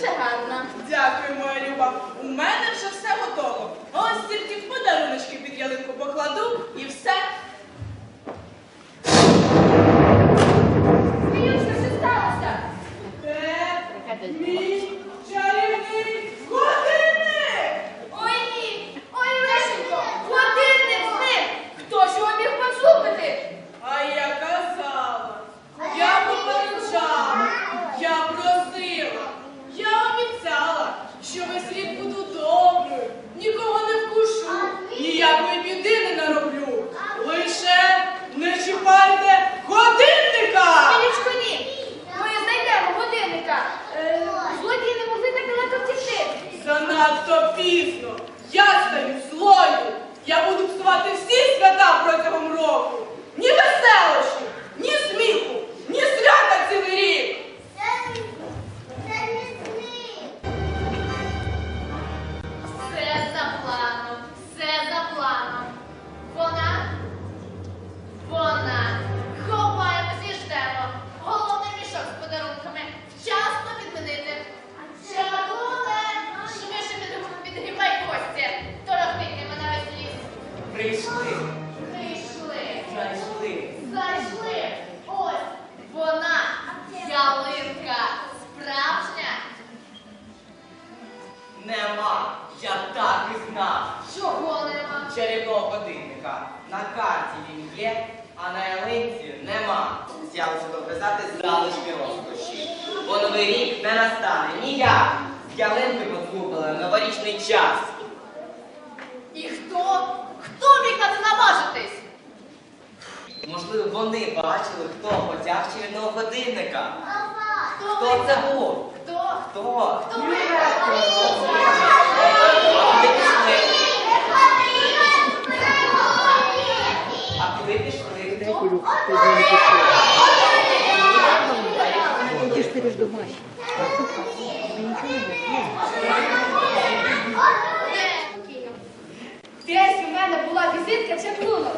дуже гарна. Дякую, моя люба. У мене вже все готово. Ось тільки подаруночки під ялинку покладу і все. Сміюся, що сталося. Де? Мій Нема. Я так і знав. Чого нема? Чарівного годинника. На карті він є, а на ялинці нема. Взялося доказати залишки розкоші. Бо новий рік не настане ніяк. З ялинки позвукали новорічний час. І хто? Хто міг на це наважитись? Можливо, вони бачили, хто потяг чарівного годинника. Хто це був? Хто? Хто? А куди пішли? Ти ж ти ж домашній. Десь у мене була візитка чаклунок.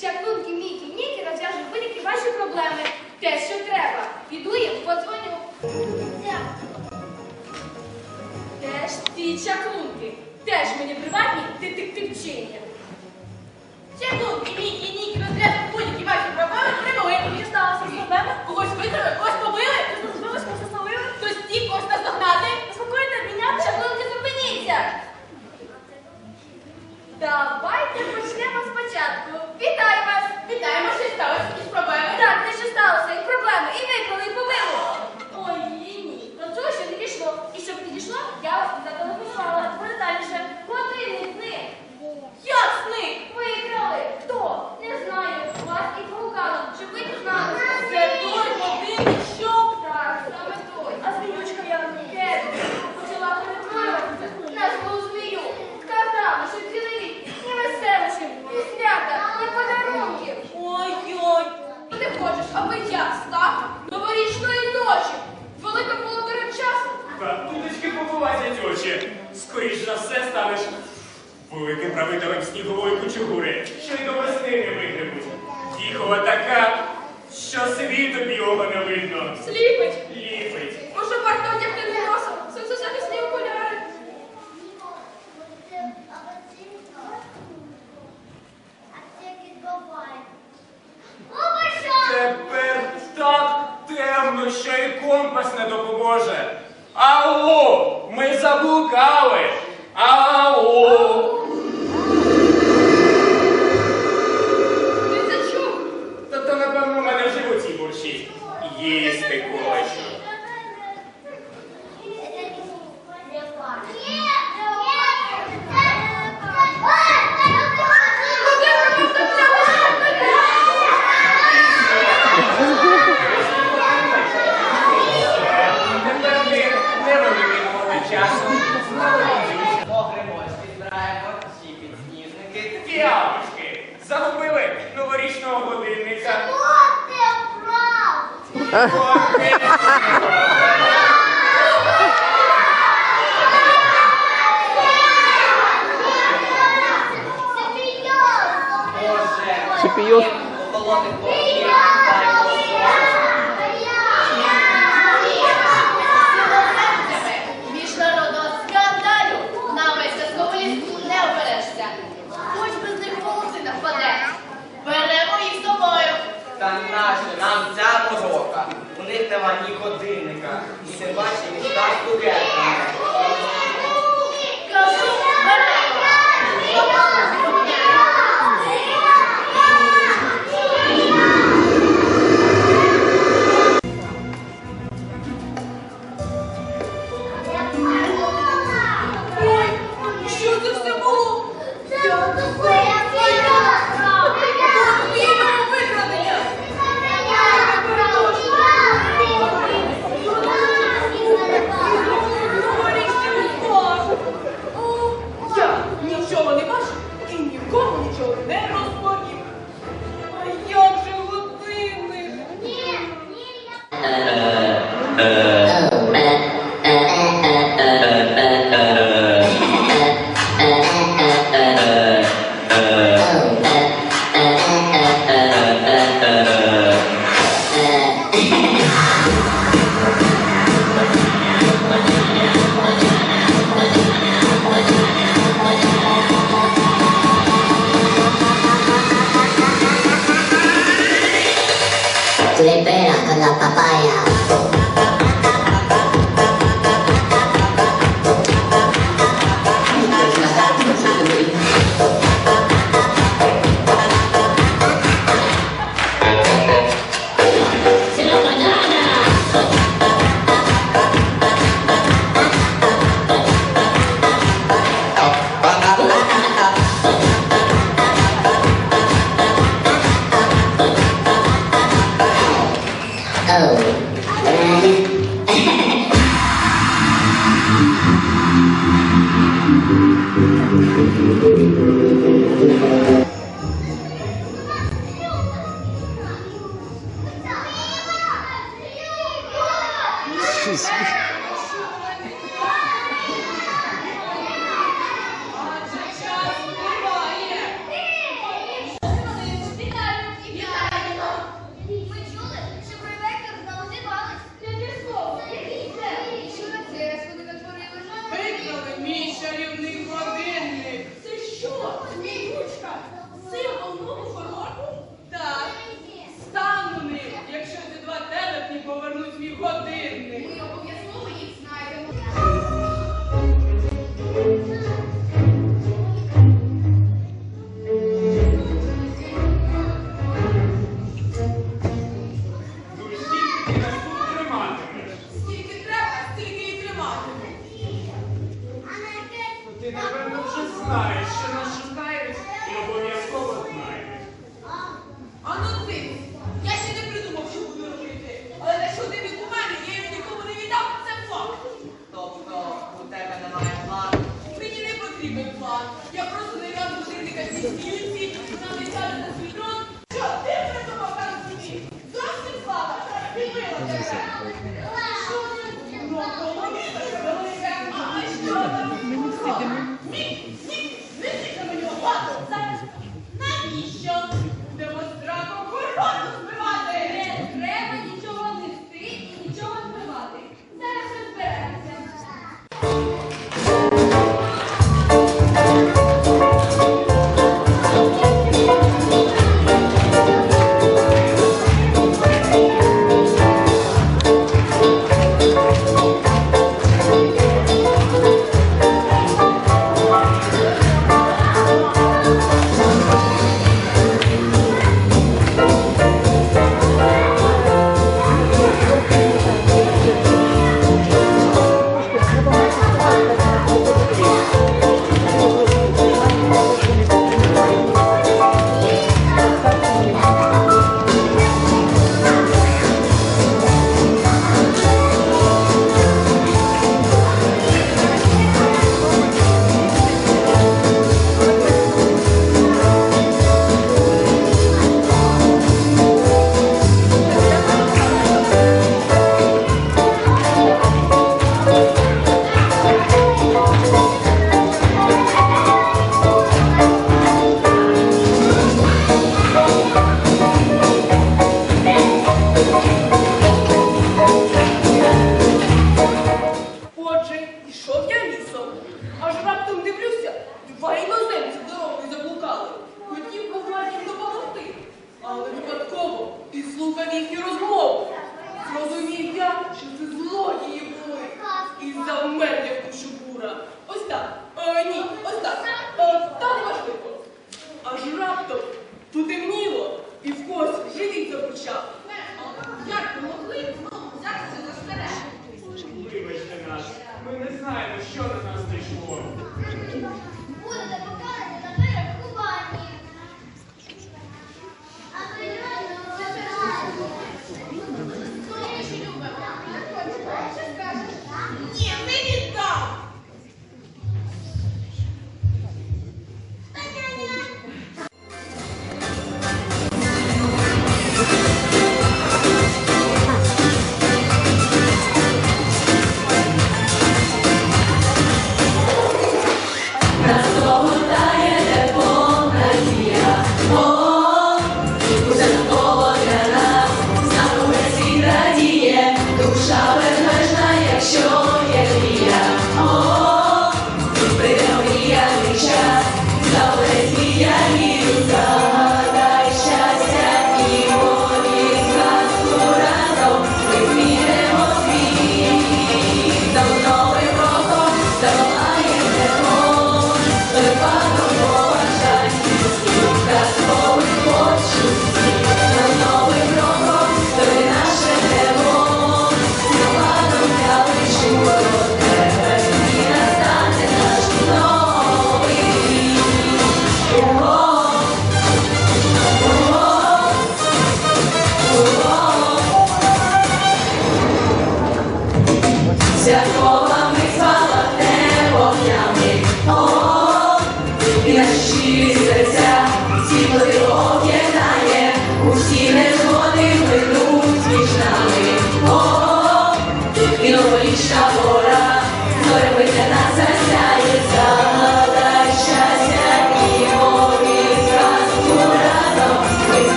Чаклунки Мікі Нікі розв'яжуть будь-які ваші проблеми те, що треба. Піду їм подзвоню. Теж ті чаклунки? Теж мені приватні детективчині. Чаклунки, мій і ніки, ну треба будь-які ваші проблеми, треба виявити. Сталася проблеми. когось витравили, когось побили. директором снігової кучугури, що й добре. Cepillos. Cepillos. Єрусалима ні годинника, і бачить бачив та цукерку. me.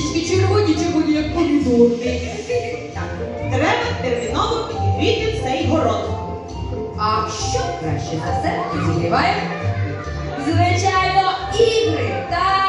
щічки червоні чи як помідорки. Так, треба терміново підігріти цей город. А що краще за все зігріває? Звичайно, ігри. так?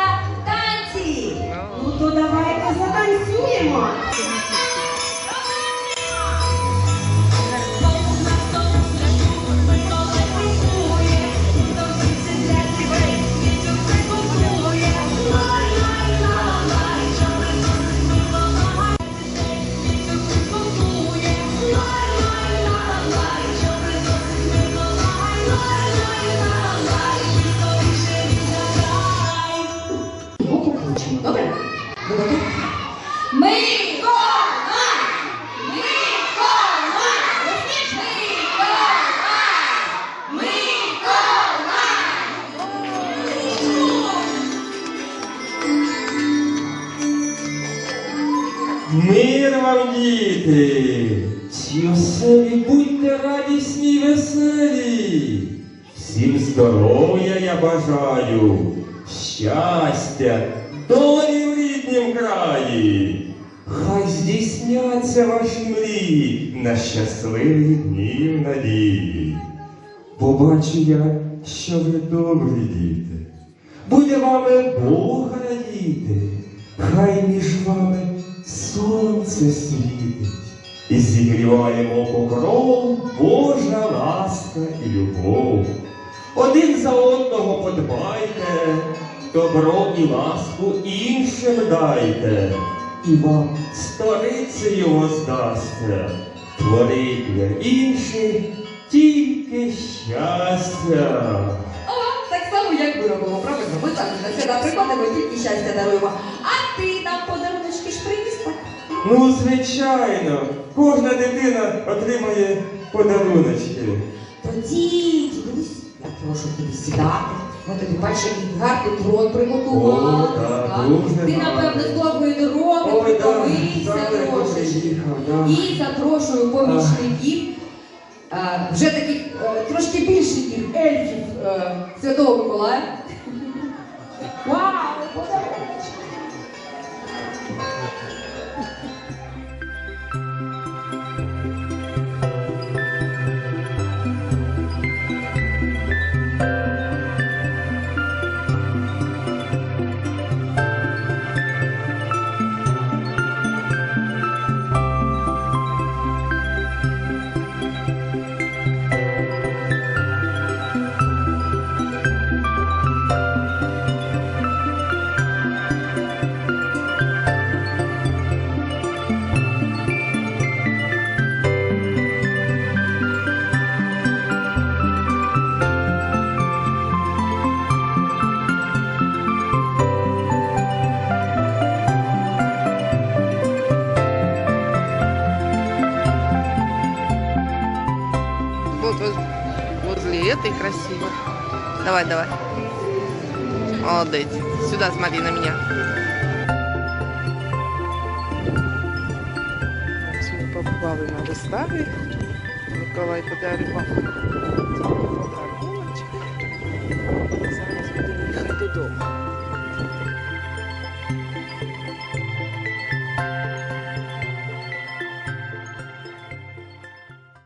Здійсняться ваші мрії на щасливі дні надії. Побачу я, що ви добрі діти. Буде вами Бог радіти, хай між вами сонце світить, і зігріваємо покров Божа ласка і любов. Один за одного подбайте, добро і ласку іншим дайте, і вам сторицею воздасться, творить для інших тільки щастя. О, так само, як ми робимо, правильно? Ми також на свята приходимо, тільки щастя даруємо. А ти нам подаруночки ж приніс, так? Ну, звичайно, кожна дитина отримає подаруночки. Тоді, дідусь, я прошу тебе сідати. Тобі бачиш, який гарний трон приготували. О, так, дуже Ти, гарно. напевно, з довгої дороги Ой, так, трошечки. І запрошую помічників, е, вже таких е, трошки більшеньких ельфів е, Святого Миколая. Вау! Этой красиво. Давай, давай. Молодец. Сюда смотри на меня. Ми побували на виставі. Миколай подарував подаруночок. Зараз будемо їхати додому.